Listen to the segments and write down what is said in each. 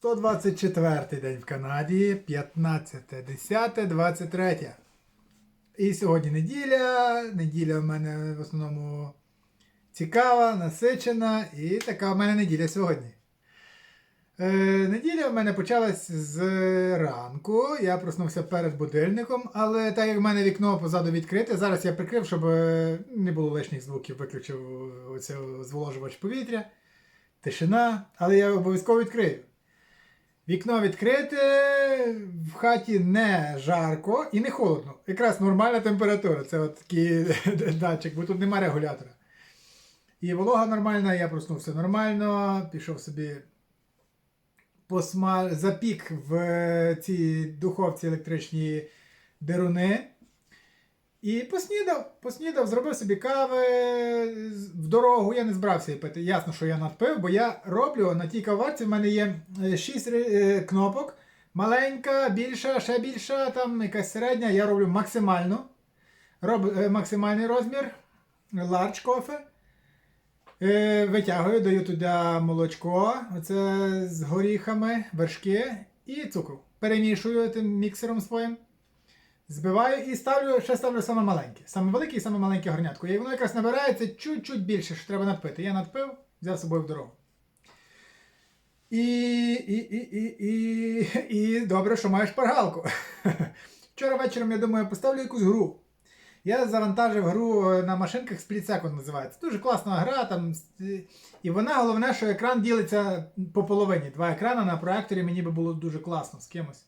124 день в Канаді, 15, 10, 23. І сьогодні неділя. Неділя в мене в основному цікава, насичена, і така в мене неділя сьогодні. Е, неділя в мене почалась з ранку. Я проснувся перед будильником, але так як в мене вікно позаду відкрите, зараз я прикрив, щоб е, не було лишніх звуків, виключив оце зволожувач повітря, тишина, але я обов'язково відкрию. Вікно відкрите, в хаті не жарко і не холодно. Якраз нормальна температура. Це от такий датчик, бо тут немає регулятора. І волога нормальна, я проснувся нормально, пішов собі посма... запік в цій духовці електричній деруни. І поснідав, поснідав, зробив собі кави в дорогу. Я не збирався її пити. Ясно, що я надпив, бо я роблю на тій каварці. В мене є 6 кнопок. Маленька, більша, ще більша, там якась середня. Я роблю максимально. Роблю е, максимальний розмір. Large coffee. Е, Витягую, даю туди молочко, оце з горіхами, вершки і цукор. Перемішую тим міксером своїм. Збиваю і ставлю, ще ставлю саме маленьке. Саме велике і саме маленьке горнятко. І воно якраз набирається чуть-чуть більше, що треба надпити. Я надпив, взяв з собою в дорогу. І, і, і, і, і, і добре, що маєш паргалку. Вчора вечором, я думаю, поставлю якусь гру. Я завантажив гру е, на машинках Split Second називається. Дуже класна гра. Там, е, і вона головне, що екран ділиться по половині. Два екрани на проекторі мені би було дуже класно з кимось.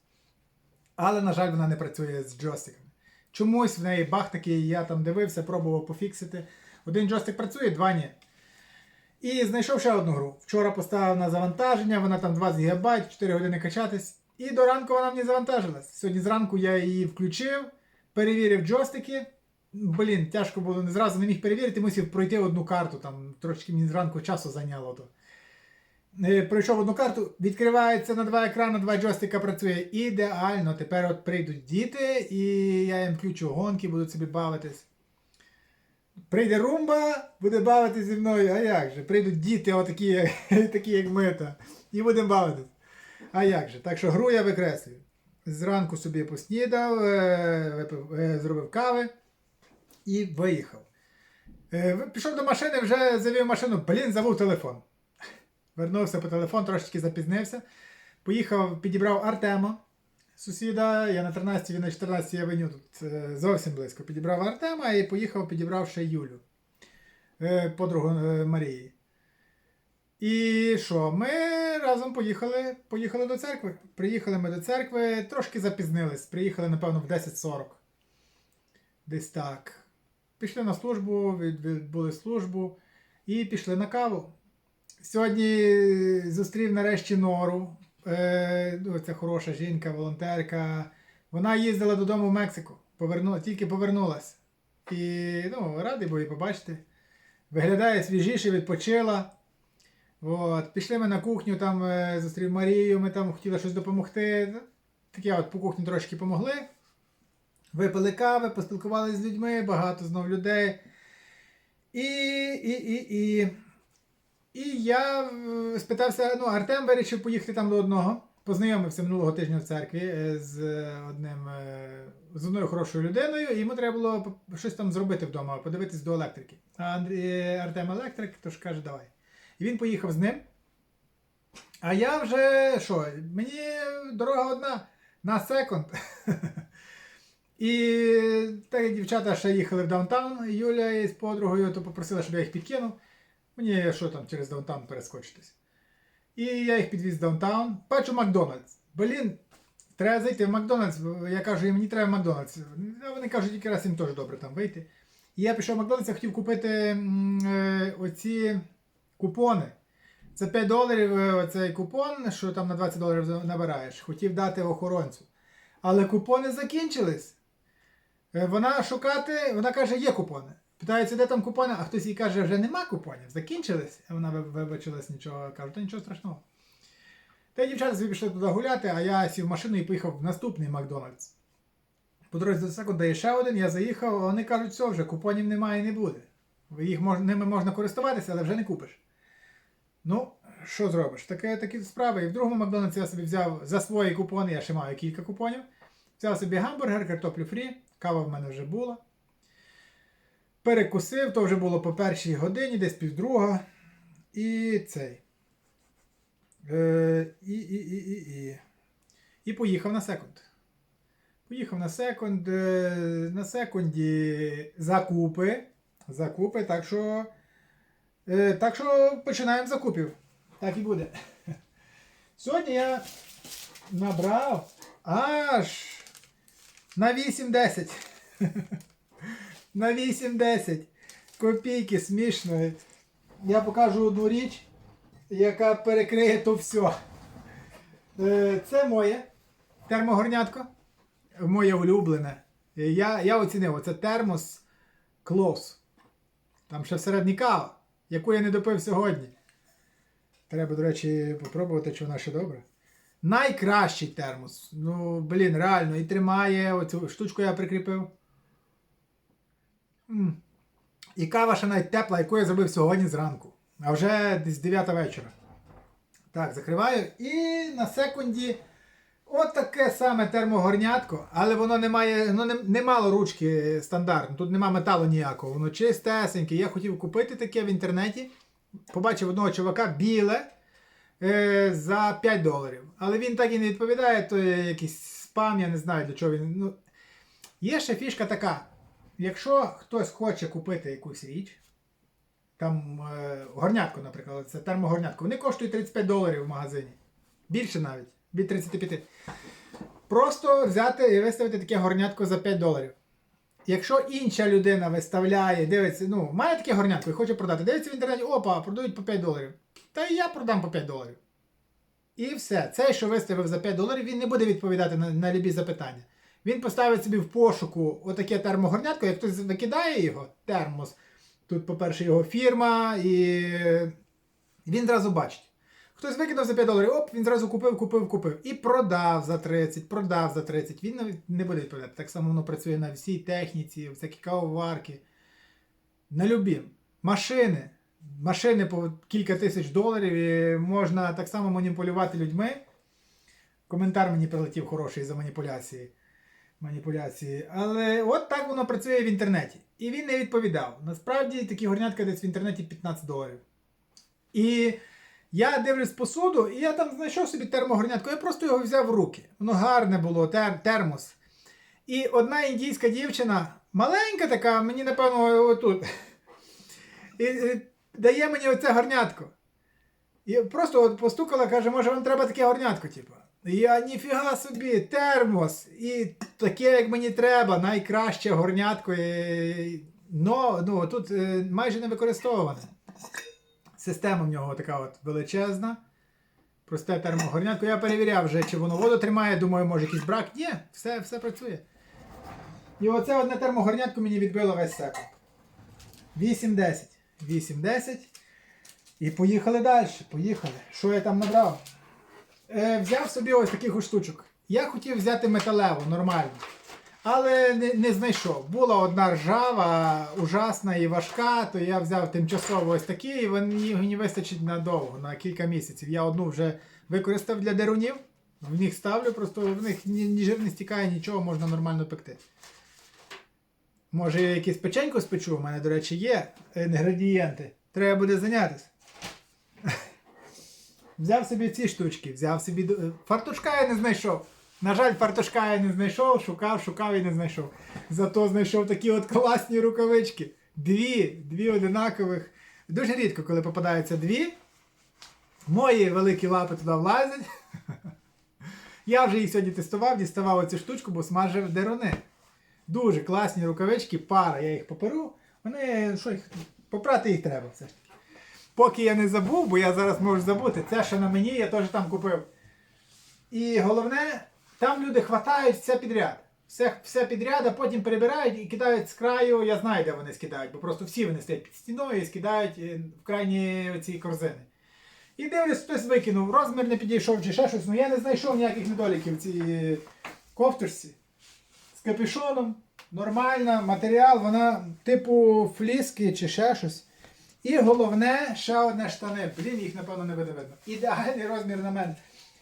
Але, на жаль, вона не працює з джойстиками. Чомусь в неї баг такий, я там дивився, пробував пофіксити. Один джойстик працює, два ні. І знайшов ще одну гру. Вчора поставив на завантаження, вона там 20 ГБ, 4 години качатись. І до ранку вона мені завантажилась. Сьогодні зранку я її включив, перевірив джойстики. Блін, тяжко було не зразу не міг перевірити, мусив пройти одну карту, там трошки мені зранку часу зайняло то. Е, Пройшов одну карту, відкривається на два екрани, два джойстика працює ідеально. Тепер от прийдуть діти, і я їм включу гонки, будуть собі бавитись. Прийде румба, буде бавитись зі мною, а як же? Прийдуть діти, отакі, такі як ми, і будемо бавитись. А як же? Так що гру я викреслюю. Зранку собі поснідав, е, е, зробив кави і виїхав. Пішов до машини, вже завів машину, блін, забув телефон. Вернувся по телефон, трошечки запізнився. Поїхав, підібрав Артема, сусіда. Я на 13, він на 14 авеню тут е, зовсім близько. Підібрав Артема і поїхав, підібрав ще Юлю, е, подругу е, Марії. І що? Ми разом поїхали, поїхали до церкви. Приїхали ми до церкви, трошки запізнились. Приїхали, напевно, в 10.40. Десь так. Пішли на службу, відбули службу і пішли на каву. Сьогодні зустрів нарешті Нору. Е, ну, це хороша жінка, волонтерка. Вона їздила додому в Мексику. Поверну, тільки повернулась. І ну, радий був її побачити. Виглядає свіжіше, відпочила. От, пішли ми на кухню, там е, зустрів Марію, ми там хотіли щось допомогти. Таке от по кухні трошки помогли. Випили кави, поспілкувалися з людьми, багато знов людей. І, і, і, і, і я е, спитався, ну, Артем вирішив поїхати там до одного. Познайомився минулого тижня в церкві е, з одним е, з одною хорошою людиною, і йому треба було щось там зробити вдома, подивитись до електрики. А Артем електрик, тож каже, давай. І він поїхав з ним. А я вже що? Мені дорога одна на секунд. І так дівчата ще їхали в даунтаун, Юля із подругою, то попросила, щоб я їх підкинув. Мені що там через даунтаун перескочитись. І я їх підвіз в даунтаун. Бачу Макдональдс. Блін, треба зайти в Макдональдс. Я кажу, «І мені треба в Макдональдс. А вони кажуть, тільки раз їм теж добре там вийти. І я пішов в Макдональдс, я хотів купити е, оці купони. Це 5 доларів е, оцей купон, що там на 20 доларів набираєш. Хотів дати охоронцю. Але купони закінчились. Е, Вона шукати, вона каже, є купони. Питається, де там купони, а хтось їй каже, вже нема купонів, закінчились. Вона вибачилась нічого, каже, то нічого страшного. Та й дівчата собі пішли туди гуляти, а я сів в машину і поїхав в наступний Макдональдс. По дорозі до секунду є ще один, я заїхав, вони кажуть, все, вже купонів немає і не буде. Їх мож, ними можна користуватися, але вже не купиш. Ну, що зробиш? Таке, такі справи. І в другому Макдональдсі я собі взяв за свої купони, я ще маю кілька купонів. Взяв собі гамбургер, картоплю фрі, кава в мене вже була. Перекусив, то вже було по першій годині, десь півдруга. І цей. Е, і, і, і, і, і. і поїхав на секунд. Поїхав на секунд. е, На секунді закупи. Закупи, так що. Е, так що починаємо закупів. Так і буде. Сьогодні я набрав аж на 8-10. На 8-10. Копійки смішної. Я покажу одну річ, яка перекриє то все. Це моє термогорнятко. Моє улюблене. Я, я оцінив, це термос Клос. Там ще всередині кава, яку я не допив сьогодні. Треба, до речі, попробувати, чи вона ще добра. Найкращий термос. Ну, блін, реально, і тримає. Оцю штучку я прикріпив. І кава ще навіть тепла, яку я зробив сьогодні зранку. А вже десь 9 вечора. Так, закриваю. І на секунді. От саме термогорнятко, але воно не має, ну не, не мало ручки стандартно, тут нема металу ніякого, воно чистесеньке. Я хотів купити таке в інтернеті. Побачив одного чувака біле е, за 5 доларів. Але він так і не відповідає, то є якийсь спам, я не знаю для чого він. Ну, є ще фішка така. Якщо хтось хоче купити якусь річ, там е, горнятко, наприклад, це термогорнятко, вони коштують 35 доларів в магазині. Більше навіть, від 35. Просто взяти і виставити таке горнятко за 5 доларів. Якщо інша людина виставляє, дивиться, ну, має таке горнятко і хоче продати, дивиться в інтернеті, опа, продають по 5 доларів. Та і я продам по 5 доларів. І все. Цей, що виставив за 5 доларів, він не буде відповідати на, на любі запитання. Він поставить собі в пошуку отаке термогорнятко, як хтось викидає його, термос. Тут, по-перше, його фірма, і він зразу бачить. Хтось викинув за 5 доларів, оп, він зразу купив, купив, купив. І продав за 30, продав за 30. Він навіть не буде відповідати. Так само воно працює на всій техніці, всякі кавоварки. На любім. Машини. Машини по кілька тисяч доларів і можна так само маніпулювати людьми. Коментар мені прилетів хороший за маніпуляції. Маніпуляції. Але от так воно працює в інтернеті. І він не відповідав. Насправді такі горнятка десь в інтернеті 15 доларів. І я дивлюсь посуду, і я там знайшов собі термогорнятко. Я просто його взяв в руки. Воно гарне було, тер, термос. І одна індійська дівчина, маленька така, мені напевно отут. І, і дає мені оце горнятко. І просто от постукала, каже, може вам треба таке горнятко, типу. Я ніфіга собі, термос. І таке, як мені треба, найкраще горнятко. І, но, ну, тут е, майже не використовуване. Система в нього така от величезна. Просте термогорнятко. Я перевіряв вже, чи воно воду тримає, думаю, може якийсь брак. Ні, все, все працює. І оце одне термогорнятко мені відбило весь секунд. 8-10. 8-10. І поїхали далі. Поїхали. Що я там набрав? Е, взяв собі ось таких штучок. Я хотів взяти металеву, нормальну. Але не, не знайшов. Була одна ржава, ужасна і важка, то я взяв тимчасово ось такі, і мені мені вистачить надовго, на кілька місяців. Я одну вже використав для дерунів, в них ставлю, просто в них ні, ні жир не стікає, нічого можна нормально пекти. Може, я якусь печеньку спечу, у мене, до речі, є інгредієнти. Треба буде зайнятися. Взяв собі ці штучки, взяв собі. Фартушка я не знайшов. На жаль, фартушка я не знайшов, шукав, шукав і не знайшов. Зато знайшов такі от класні рукавички. Дві, дві одинакових. Дуже рідко, коли попадаються дві. Мої великі лапи туди влазять. Я вже їх сьогодні тестував, діставав оцю штучку, бо смажив деруни. Дуже класні рукавички, пара, я їх поперу. Вони, що їх, попрати їх треба все ж таки. Поки я не забув, бо я зараз можу забути, це ще на мені, я теж там купив. І головне, там люди хватають все підряд. Все, все підряд, а потім перебирають і кидають з краю, я знаю, де вони скидають, бо просто всі вони стоять під стіною і скидають е, в крайні ці корзини. І дивлюсь, хтось викинув, розмір не підійшов чи ще щось, ну я не знайшов ніяких недоліків в цій ковтушці. З капюшоном, нормальна, матеріал, вона типу фліски чи ще щось. І головне, ще одне штани. Блін, їх напевно не буде видно. Ідеальний розмір на мене.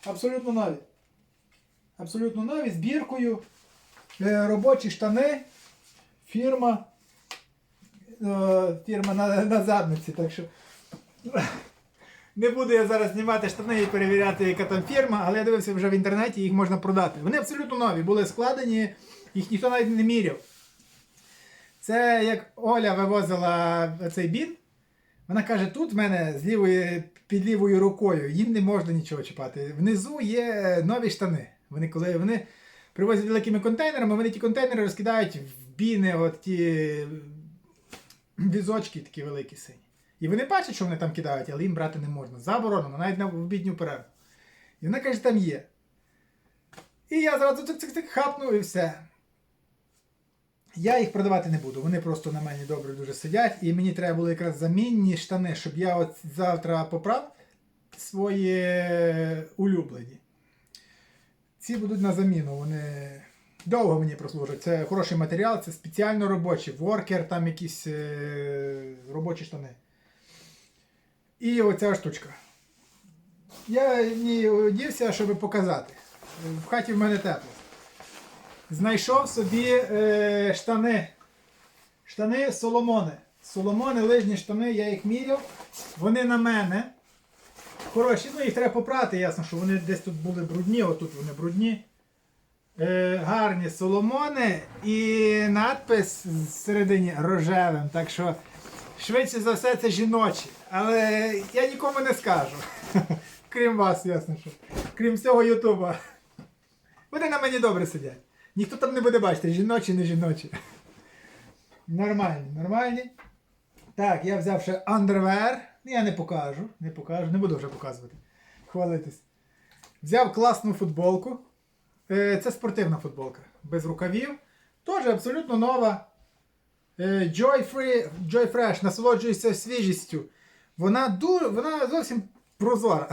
Абсолютно нові. Абсолютно нові, з біркою. Е, робочі штани. Фірма. Е, фірма на, на задниці. Так що. Не буду я зараз знімати штани і перевіряти, яка там фірма, але я дивився вже в інтернеті, їх можна продати. Вони абсолютно нові, були складені, їх ніхто навіть не міряв. Це як Оля вивозила цей бін. Вона каже, тут в мене з лівої, під лівою рукою їм не можна нічого чіпати. Внизу є нові штани. Вони коли вони привозять великими контейнерами, вони ті контейнери розкидають в біни, от ті візочки такі великі сині. І вони бачать, що вони там кидають, але їм брати не можна. Заборонено, навіть на обідню перерву. І вона каже, там є. І я зразу цик-цик-цик хапнув і все. Я їх продавати не буду. Вони просто на мені добре дуже сидять. І мені треба було якраз замінні штани, щоб я от завтра поправ свої улюблені. Ці будуть на заміну. Вони довго мені прослужать. Це хороший матеріал, це спеціально робочі. Воркер, там якісь е, робочі штани. І оця штучка. Я в ній одівся, щоб показати. В хаті в мене тепло. Знайшов собі е, штани. Штани Соломони. Соломони, лижні штани, я їх міряв. Вони на мене. Хороші, ну їх треба попрати, ясно, що вони десь тут були брудні, отут вони брудні. Е, гарні соломони і надпис всередині рожевим. Так що швидше за все це жіночі. Але я нікому не скажу. Крім вас, ясно що. Крім всього Ютуба. Вони на мені добре сидять. Ніхто там не буде бачити, жіночі, не жіночі. Нормальні, нормальні. Так, я взяв ще underwear. Я не покажу, не покажу, не буду вже показувати. Хвалитись. Взяв класну футболку. Е, Це спортивна футболка. Без рукавів. Теж абсолютно нова. Е, Joy, Free, Joy Fresh насолоджується свіжістю. Вона, ду, вона зовсім прозора.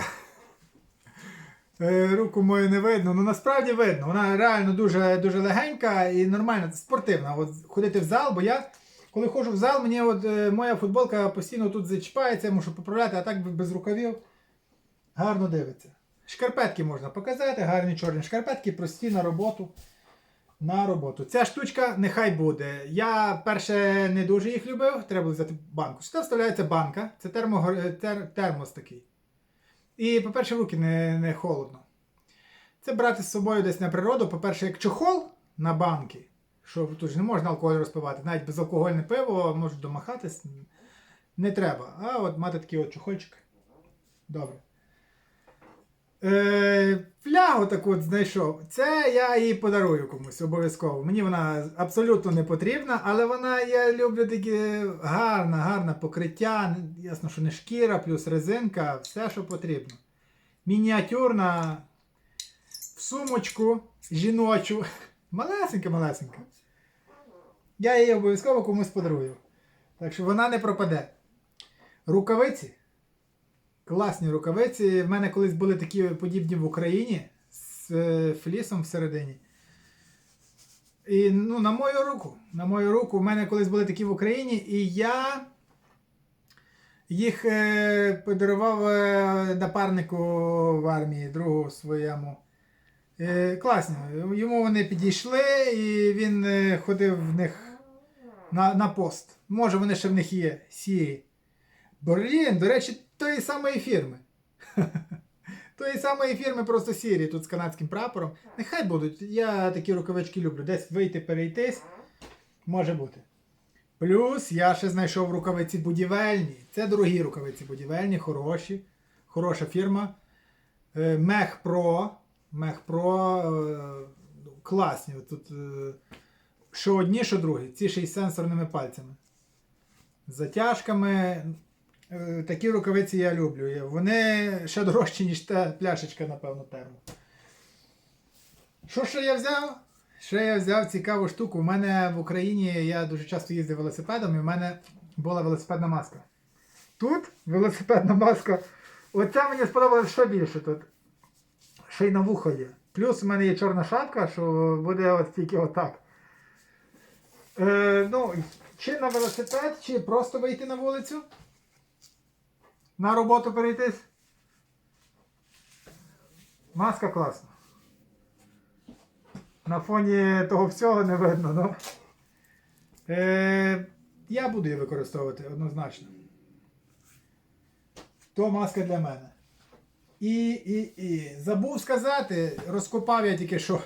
Е, Руку мою не видно, ну насправді видно. Вона реально дуже, дуже легенька і нормальна, спортивна. От ходити в зал, бо я, коли ходжу в зал, мені от, е, моя футболка постійно тут зачіпається, я мушу поправляти, а так без рукавів гарно дивиться. Шкарпетки можна показати, гарні чорні шкарпетки, прості на роботу. На роботу. Ця штучка нехай буде. Я перше не дуже їх любив, треба взяти банку. Сюди вставляється банка, це термо, тер, термос такий. І, по-перше, руки не, не холодно. Це брати з собою десь на природу. По-перше, як чохол на банки, що тут ж не можна алкоголь розпивати, навіть безалкогольне пиво можуть домахатись. Не треба. А от мати такий от чохольчик. Добре. Е, флягу таку от знайшов. Це я її подарую комусь обов'язково. Мені вона абсолютно не потрібна, але вона, я люблю такі гарна, гарне покриття. Ясно, що не шкіра, плюс резинка, все, що потрібно. Мініатюрна в сумочку жіночу. Малесенька, малесенька. Я її обов'язково комусь подарую. Так що вона не пропаде. Рукавиці. Класні рукавиці. В мене колись були такі подібні в Україні з е, флісом всередині. І ну, на мою руку. На мою руку, в мене колись були такі в Україні, і я їх е, подарував е, напарнику в армії, другу своєму. Е, класні. Йому вони підійшли, і він е, ходив в них на, на пост. Може, вони ще в них є сірі. Берлін, до речі, тої самої фірми. Тої самої фірми, просто сірі, тут з канадським прапором. Нехай будуть. Я такі рукавички люблю. Десь вийти, перейтись. Може бути. Плюс я ще знайшов рукавиці будівельні. Це дорогі рукавиці будівельні, хороші. Хороша фірма. Е, Мех Pro. Мех Pro. е, ну, Класні. Тут е, що одні, що другі. Ці ще й сенсорними пальцями. Затяжками. Е, Такі рукавиці я люблю. Вони ще дорожчі, ніж та пляшечка, напевно, термо. Що ще я взяв? Ще я взяв цікаву штуку. У мене в Україні я дуже часто їздив велосипедом, і в мене була велосипедна маска. Тут велосипедна маска. Оця мені сподобалось ще більше тут. Ще й на вухо є. Плюс у мене є чорна шапка, що буде от тільки отак. Е, ну, чи на велосипед, чи просто вийти на вулицю. На роботу перейтись. Маска класна. На фоні того всього не видно, ну. Е, я буду її використовувати однозначно. То маска для мене. І, і, і. Забув сказати, розкопав я тільки що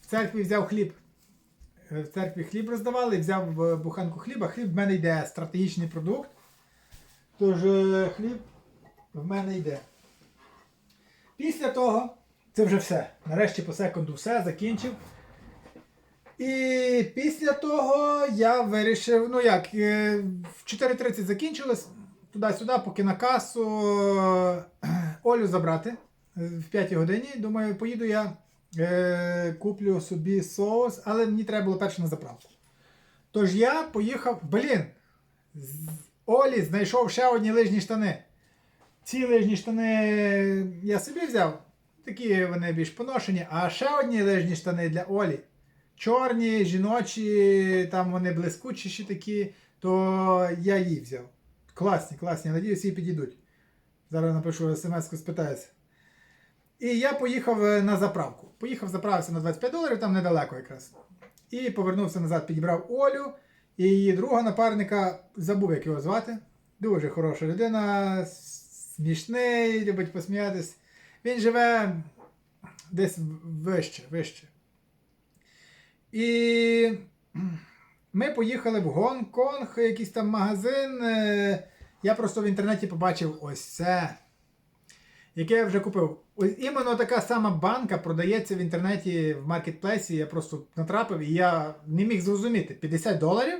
в церкві взяв хліб. Е, В церкві хліб роздавали, взяв буханку хліба. Хліб в мене йде стратегічний продукт. Тож е, хліб в мене йде. Після того, це вже все. Нарешті по секунду все, закінчив. І після того я вирішив, ну як, е, в 4.30 закінчилось, туди-сюди, поки на касу е, Олю забрати в 5 годині. Думаю, поїду я куплю собі соус, але мені треба було перше на заправку. Тож я поїхав, блін, Олі знайшов ще одні лижні штани. Ці лижні штани я собі взяв, такі вони більш поношені, а ще одні лижні штани для Олі. Чорні, жіночі, там вони блискучіші такі, то я її взяв. Класні, класні, надіюсь, їй підійдуть. Зараз напишу смс-ку, спитаюся. І я поїхав е, на заправку. Поїхав заправився на 25 доларів, там недалеко якраз. І повернувся назад, підібрав Олю і її друга напарника, забув, як його звати. Дуже хороша людина, смішний, любить посміятись. Він живе десь вище, вище. І ми поїхали в Гонконг, якийсь там магазин. Е, Я просто в інтернеті побачив ось це, яке я вже купив. Ось іменно така сама банка продається в інтернеті в маркетплейсі. Я просто натрапив і я не міг зрозуміти 50 доларів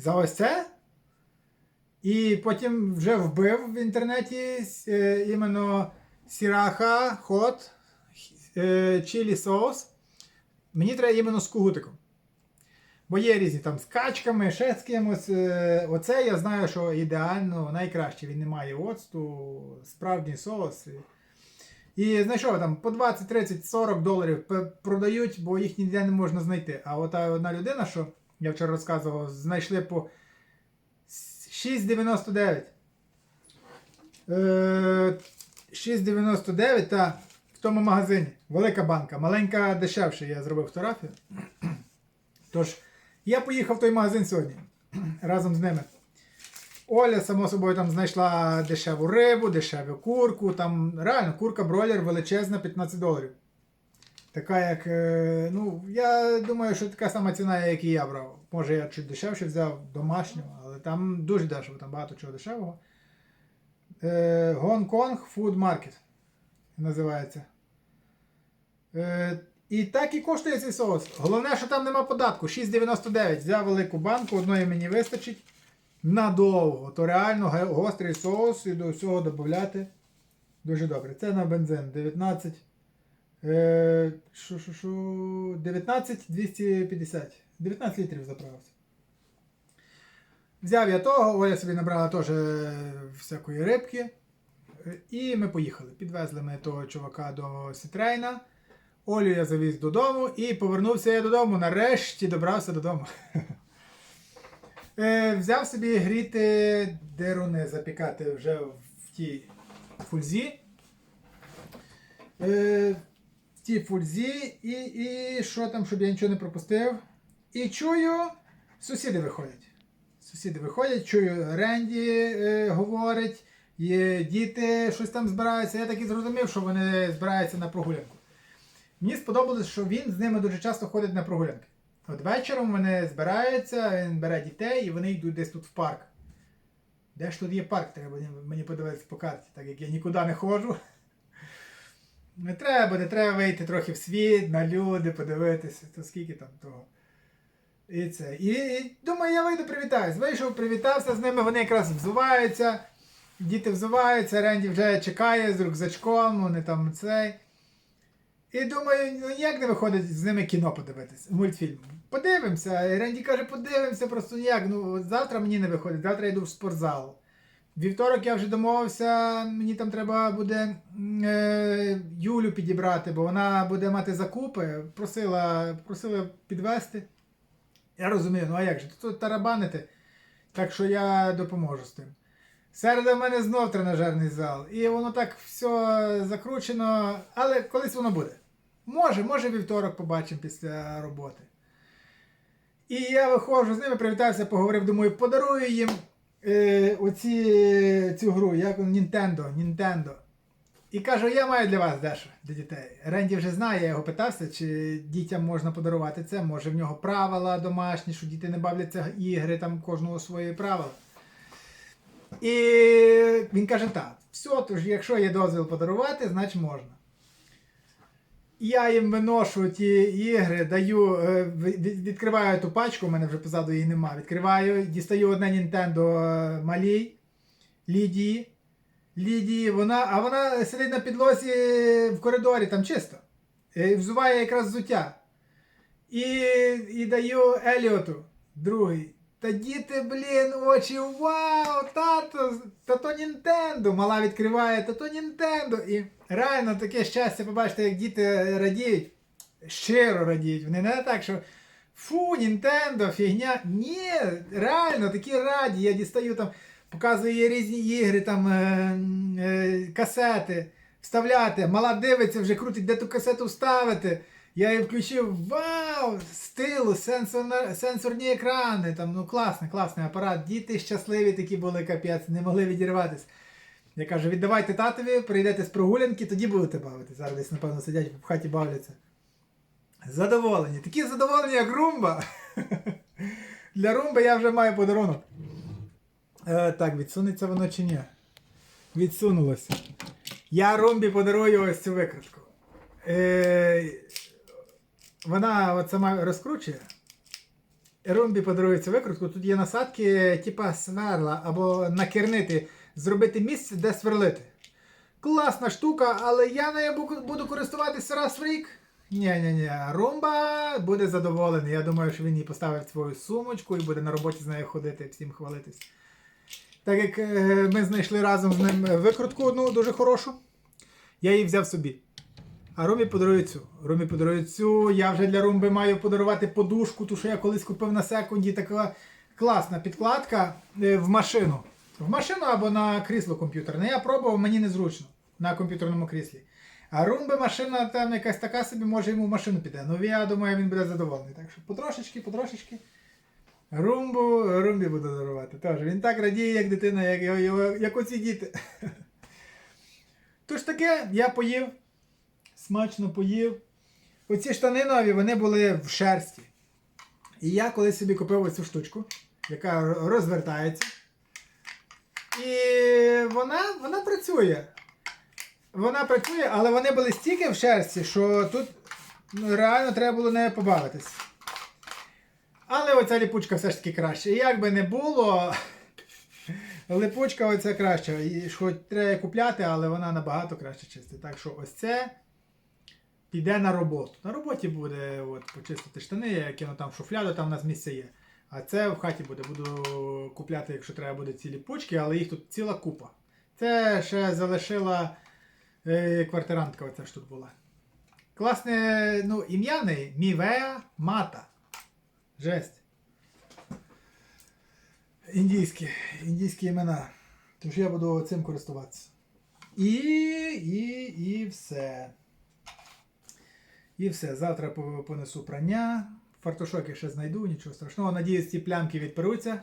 за ось це. І потім вже вбив в інтернеті е, іменно Сіраха Hot е, чилі соус. Мені треба іменно з кугутиком. Бо є різні там з качками, ще з кимось. Е, Оце я знаю, що ідеально найкраще. Він не має оцту, справжній соус. І, знайшов там по 20, 30, 40 доларів продають, бо їх ніде не можна знайти. А от одна людина, що я вчора розказував, знайшли по 6,99. Е, 6,99 та в тому магазині. Велика банка, маленька дешевше, я зробив фотографію. Тож, я поїхав в той магазин сьогодні разом з ними. Оля, само собою, там знайшла дешеву рибу, дешеву курку. Там реально курка бройлер величезна 15 доларів. Така як. е, Ну, я думаю, що така сама ціна, як і я брав. Може я чуть дешевше взяв домашню, але там дуже дешево, там багато чого дешевого. Е, Гонконг Food Market називається. Е, і так і коштує цей соус. Головне, що там нема податку. 6,99. Взяв велику банку, одної мені вистачить. Надовго. То реально гострий соус і до всього додати. Дуже добре. Це на бензин 19. Що, що, що, 19 250. 19 літрів заправився. Взяв я того, Оля собі набрала теж е, всякої рибки. Е, І ми поїхали. Підвезли ми того чувака до Сітрейна. Олю я завіз додому і повернувся я додому. Нарешті добрався додому. Е, Взяв собі гріти деруни, запікати вже в тій фульзі. Тій фульзі і, і що там, щоб я нічого не пропустив. І чую, сусіди виходять. Сусіди виходять, чую, Ренді е, говорить, є діти щось там збираються. Я так і зрозумів, що вони збираються на прогулянку. Мені сподобалось, що він з ними дуже часто ходить на прогулянки. От вечором вони збираються, він бере дітей і вони йдуть десь тут в парк. Де ж тут є парк? Треба мені подивитися по карті, так як я нікуди не ходжу. Не треба, не треба вийти трохи в світ, на люди, подивитися, то скільки там того. І це. І, і думаю, я вийду привітаюсь. Вийшов, привітався з ними, вони якраз взуваються. Діти взуваються, Ренді вже чекає з рюкзачком, вони там цей. І думаю, ну ніяк не виходить з ними кіно подивитися, мультфільм. Подивимося. І Ренді каже, подивимося, просто ніяк. Ну, завтра мені не виходить, завтра я йду в спортзал. Вівторок я вже домовився, мені там треба буде е, Юлю підібрати, бо вона буде мати закупи. Просила, просила підвести. Я розумію, ну а як же? Тут тарабанити. Так що я допоможу з тим. Середа в мене знов тренажерний зал. І воно так все закручено. Але колись воно буде. Може, може вівторок побачимо після роботи. І я виходжу з ними, привітався, поговорив, думаю, подарую їм е, оці, цю гру, як воно, Nintendo. І кажу, я маю для вас дещо, для дітей. Ренді вже знає, я його питався, чи дітям можна подарувати це. Може в нього правила домашні, що діти не бавляться ігри, там кожного свої правила. І він каже: так, все, тож якщо є дозвіл подарувати, значить можна. Я їм виношу ті ігри, даю, е, від- від- відкриваю ту пачку, у мене вже позаду її нема. Відкриваю, дістаю одне е, малій Лідії. Лідії, вона, а вона сидить на підлозі в коридорі, там чисто. Е, Взуває якраз взуття. І, і даю Еліоту, другий. Та діти, блін, очі, вау, тато, та Нінтендо. Мала відкриває, та то Нінтендо. І реально таке щастя побачити, як діти радіють. Щиро радіють. Вони не так, що фу, Нінтендо, фігня. Ні, реально такі раді. Я дістаю там, показую їй різні ігри, там е, е, касети, вставляти. Мала дивиться, вже крутить, де ту касету вставити. Я її включив, вау! Стилу, сенсорна, сенсорні екрани. Там, ну класний, класний апарат. Діти щасливі такі були, капець, не могли відірватися. Я кажу, віддавайте татові, прийдете з прогулянки, тоді будете бавити. Зараз десь, напевно, сидять в хаті бавляться. Задоволені. Такі задоволені, як румба. Для румби я вже маю подарунок. Е, так, відсунеться воно чи ні? Відсунулося. Я румбі подарую ось цю викрутку. Е, вона сама розкручує. Румбі подарує цю викрутку. Тут є насадки, типа сверла або накернити, зробити місце, де сверлити. Класна штука, але я нею буду користуватися раз в рік. Ні-ні-ні, Румба буде задоволений. Я думаю, що він її поставить свою сумочку і буде на роботі з нею ходити, всім хвалитись. Так як е, ми знайшли разом з ним викрутку одну дуже хорошу, я її взяв собі. А Румі подарує цю. Румі подарує цю. Я вже для Румби маю подарувати подушку, ту, що я колись купив на секунді. Така класна підкладка е, в машину. В машину або на крісло комп'ютерне. Я пробував, мені незручно на комп'ютерному кріслі. А Румби машина там якась така собі, може йому в машину піде. Ну я думаю, він буде задоволений. Так що потрошечки, потрошечки. Румбу, Румбі буду дарувати. Тож, він так радіє, як дитина, як, його- як оці діти. Тож таке, я поїв, смачно поїв. Оці штани нові, вони були в шерсті. І я колись собі купив оцю штучку, яка розвертається. І вона, вона працює. Вона працює, але вони були стільки в шерсті, що тут ну, реально треба було нею побавитись. Але оця ліпучка все ж таки краще. І як би не було, липучка оця краща. І хоч треба купляти, але вона набагато краще чистить. Так що ось це піде на роботу. На роботі буде от, почистити штани, я кину там шуфляду, там у нас місце є. А це в хаті буде. Буду купляти, якщо треба буде ці ліпучки, але їх тут ціла купа. Це ще залишила е, квартирантка, оця ж тут була. Класне ну, ім'я неї Мівеа Мата. Жесть. Індійські, індійські імена. Тож я буду цим користуватися. І, і, і все. І все. Завтра понесу прання. Фартушок я ще знайду, нічого страшного. Надіюсь, ці плямки відперуться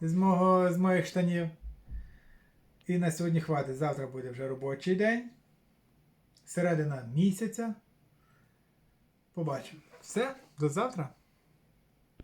з, мого, з моїх штанів. І на сьогодні хватить. Завтра буде вже робочий день. Середина місяця. Побачимо. Все, до завтра.